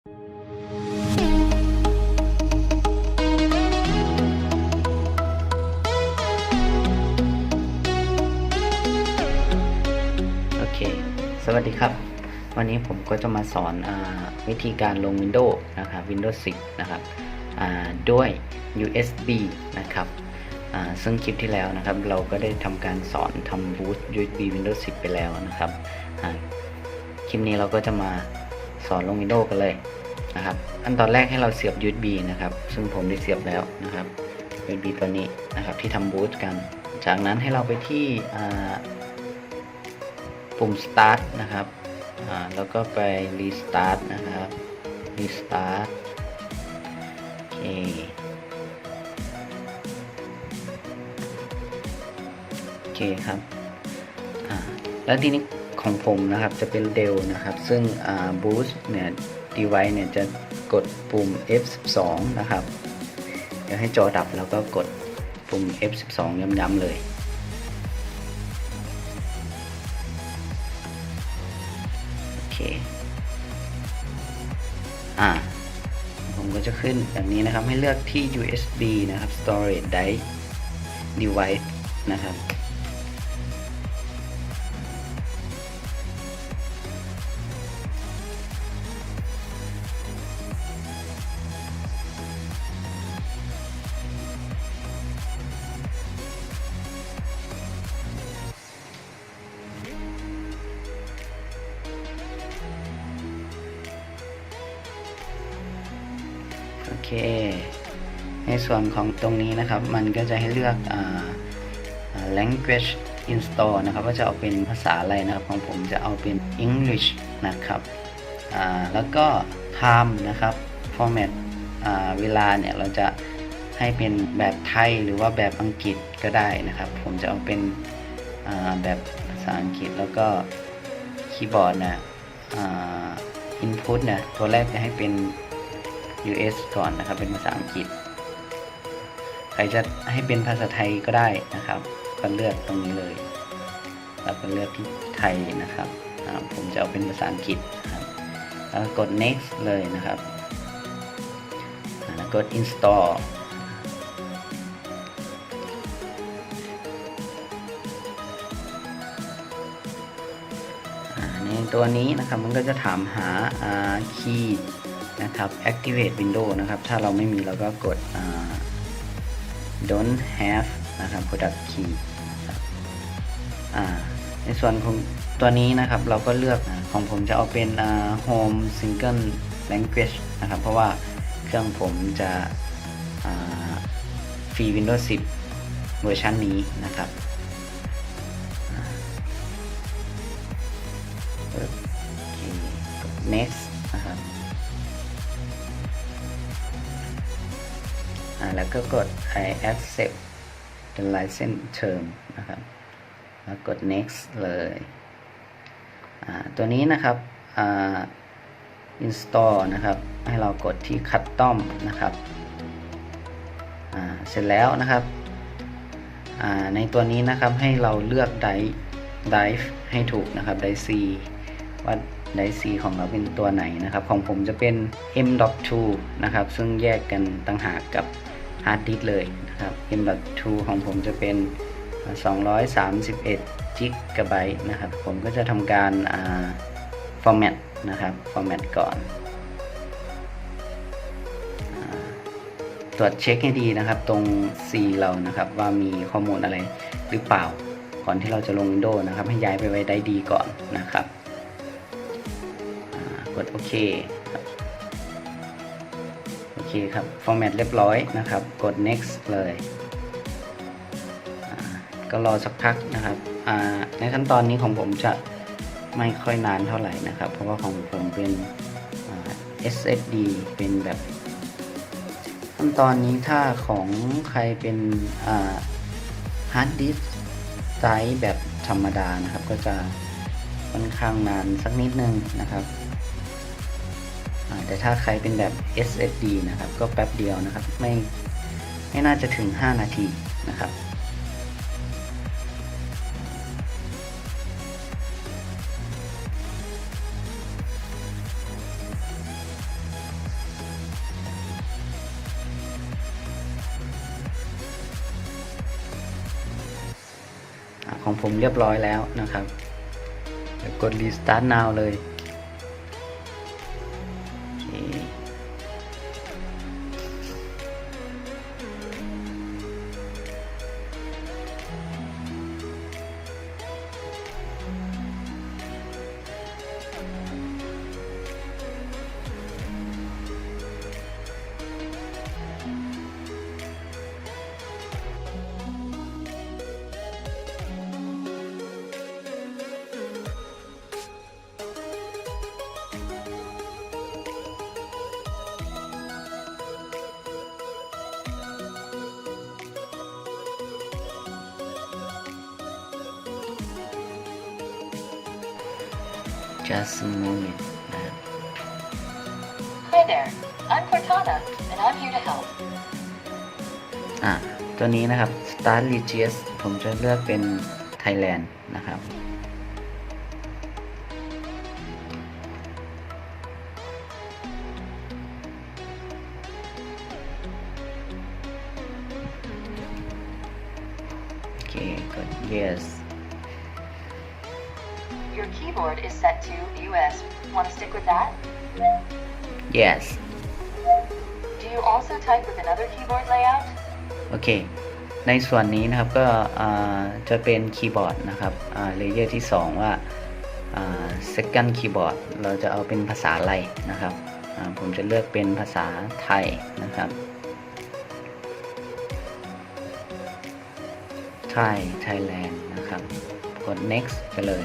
โอเค สวัสดีครับ วันนี้ผมก็จะมาสอนอวิธีการลง Windows นะครับ Windows 10 นะครับด้วย USB นะครับซึ่งคลิปที่แล้วนะครับ เราก็ได้ทำการสอนทำ boot USB Windows 10 ไปแล้วนะครับคลิปนี้เราก็จะมา สอนลง Windows กันเลยนะครับอันตอนแรกให้เราเสียบ USB นะครับ ซึ่งผมได้เสียบแล้วนะครับ USB ตัวนี้นะครับที่ทำ boot กัน จากนั้นให้เราไปที่ปุ่ม start นะครับแล้วก็ไป restart นะครับ restart โอเคโอเคครับแล้วทีนี้ ของผมนะครับจะเป็น Dell นะครับ ซึ่งอ่า boost เนี่ย device เนี่ยจะกดปุ่ม F12 นะครับเดี๋ยวให้จอดับแล้วก็กดปุ่ม F12 ย้ำๆเลยโอเคอ่าผมก็จะขึ้นแบบนี้นะครับให้เลือกที่ USB นะครับ storage drive device นะครับ ในส่วนของตรงนี้นะครับ มันก็จะให้เลือกอ language install นะครับว่าจะเอาเป็นภาษาอะไรนะครับ ของผมจะเอาเป็น English นะครับแล้วก็ time นะครับ format เวลาเนี่ยเราจะให้เป็นแบบไทยหรือว่าแบบอังกฤษก็ได้นะครับ ผมจะเอาเป็นแบบภาษาอังกฤษแล้วก็คีย์บอร์ดนะอ่า input เนี่ยตัวแรกจะให้เป็น US ก่อนนะครับ เป็นภาษาอังกฤษ ใครจะให้เป็นภาษาไทยก็ได้นะครับ ก็เลือกตรงนี้เลยแล้วก็เลือกที่ไทยนะครับ ผมจะเอาเป็นภาษาอังกฤษครับแล้วกด next เลยนะครับกด install ในตัวนี้นะครับมันก็จะถามหาอ่า key นะครับ activate window นะครับ ถ้าเราไม่มีเราก็กด don't have นะครับ product key ในส่วนของตัวนี้นะครับเราก็เลือกของผมจะเอาเป็น home single language นะครับ เพราะว่าเครื่องผมจะอ่าฟรี Windows 10 เวอร์ชันนี้นะครับโอเคกด next แล้วก็กด I accept the license term นะครับแล้วกด next เลยตัวนี้นะครับ install นะครับ ให้เรากดที่ custom นะครับเสร็จแล้วนะครับในตัวนี้นะครับให้เราเลือก drive drive ให้ถูกนะครับ drive C ว่า drive C ของเราเป็นตัวไหนนะครับ ของผมจะเป็น M.2 นะครับ ซึ่งแยกกันต่างหากกับ ฮาร์ดดิสเลยนะครับ M.2 ของผมจะเป็น 231จิกะไบต์นะครับ ผมก็จะทำการอ่า format นะครับ format ก่อนอตรวจเช็คให้ดีนะครับตรง C เรานะครับว่ามีข้อมูลอะไรหรือเปล่า ก่อนที่เราจะลง Windows นะครับ ให้ย้ายไปไว้ได้ดีก่อนนะครับกดโอเคครั เคครับ format เรียบร้อยนะครับ กด next เลยก็รอสักพักนะครับในขั้นตอนนี้ของผมจะไม่ค่อยนานเท่าไหร่นะครับ เพราะว่าของผมเป็น SSD เป็นแบบ ขั้นตอนนี้ถ้าของใครเป็นฮาร์ดดิสไซส์แบบธรรมดานะครับ ก็จะค่อนข้างนานสักนิดนึงนะครับ แต่ถ้าใครเป็นแบบ SSD นะครับ ก็แป๊บเดียวนะครับ ไม่ไม่น่าจะถึง 5 นาทีนะครับ ของผมเรียบร้อยแล้วนะครับกด restart now เลย just a moment นะครับ Hi there, I'm Cortana, and I'm here to help. อะตัวนี้นะครับ start regions ผมจะเลือกเป็น Thailand นะครับ โอเคกด yes Your keyboard is set to US. Want to stick with that? yes Do you also type with another keyboard layout? โอเค ในส่วนนี้นะครับก็อ่าจะเป็นคีย์บอร์ดนะครับเลเยอร์ที่ 2ว่าอ่า second keyboard เราจะเอาเป็นภาษาอะไรนะครับอ่าผมจะเลือกเป็นภาษาไทยนะครับ ไทย Thailand นะครับ กด next ไปเลย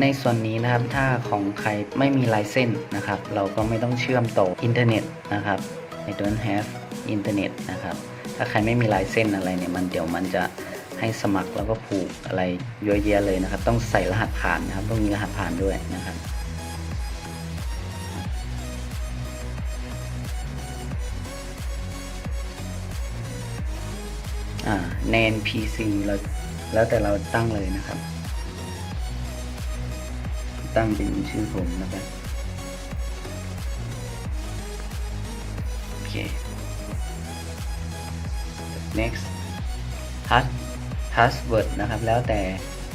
ในส่วนนี้นะครับถ้าของใครไม่มีลเซนส์นนะครับ เราก็ไม่ต้องเชื่อมต่ออินเทอร์เน็ตนะครับ I don't have อินเทอร์เน็ตนะครับ ถ้าใครไม่มีลเซนส์อะไรเนี่ยมันเดี๋ยวมันจะให้สมัครแล้วก็ผูกอะไรเยอะแยะเลยนะครับ ต้องใส่รหัสผ่านนะครับ ต้องมีรหัสผ่านด้วยนะครับอ่า NAN PC เราแล้วแต่เราตั้งเลยนะครับ ตั้งเป็นชื่อผมนะครับโอเค next pass password นะครับ แล้วแต่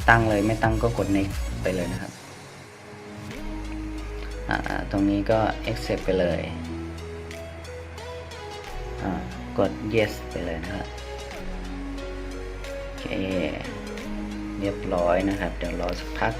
ตั้งเลยไม่ตั้งก็กด next ไปเลยนะครับ ตรงนี้ก็ accept ไปเลย กด yes ไปเลยนะครับโอเคเรียบร้อยนะครับ เดี๋ยวรอสักพัก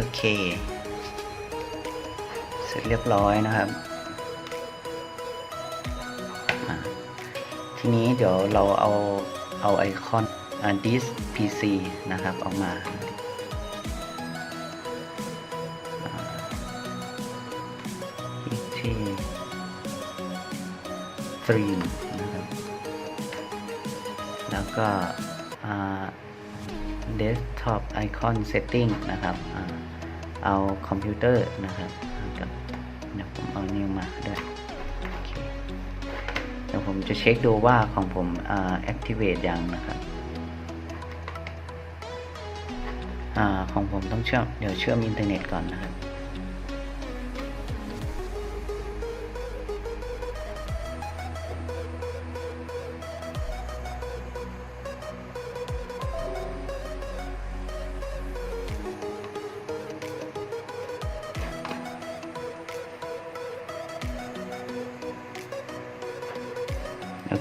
โอเค เสร็จเรียบร้อยนะครับ ทีนี้เดี๋ยวเราเอาเอาไอคอนอ่า this PC นะครับ ออกมาที่ stream นะครับ แล้วก็ desktop icon setting นะครับ เอาคอมพิวเตอร์นะครับกับเดี๋ยวผมเอานิ้วมาด้วยเเดี๋ยวผมจะเช็คดูว่าของผมอ่า activate ยังนะครับอ่าของผมต้องเชื่อมเดี๋ยวเชื่อมอินเทอร์เน็ตก่อนนะครับ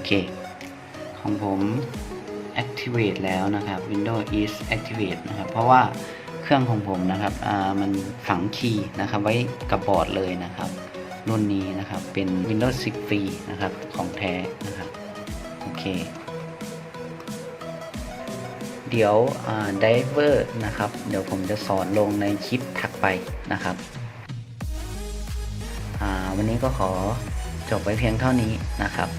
เค ของผม activate แล้วนะครับ Windows is activate นะครับ เพราะว่าเครื่องของผมนะครับมันฝังคีย์นะครับไว้กับบอร์ดเลยนะครับ รุ่นนี้นะครับเป็น Windows 10 ฟรีนะครับของแท้นะครับโอเค เดี๋ยวไดเวอร์นะครับ เดี๋ยวผมจะสอนลงในคลิปถัดไปนะครับวันนี้ก็ขอจบไว้เพียงเท่านี้นะครับ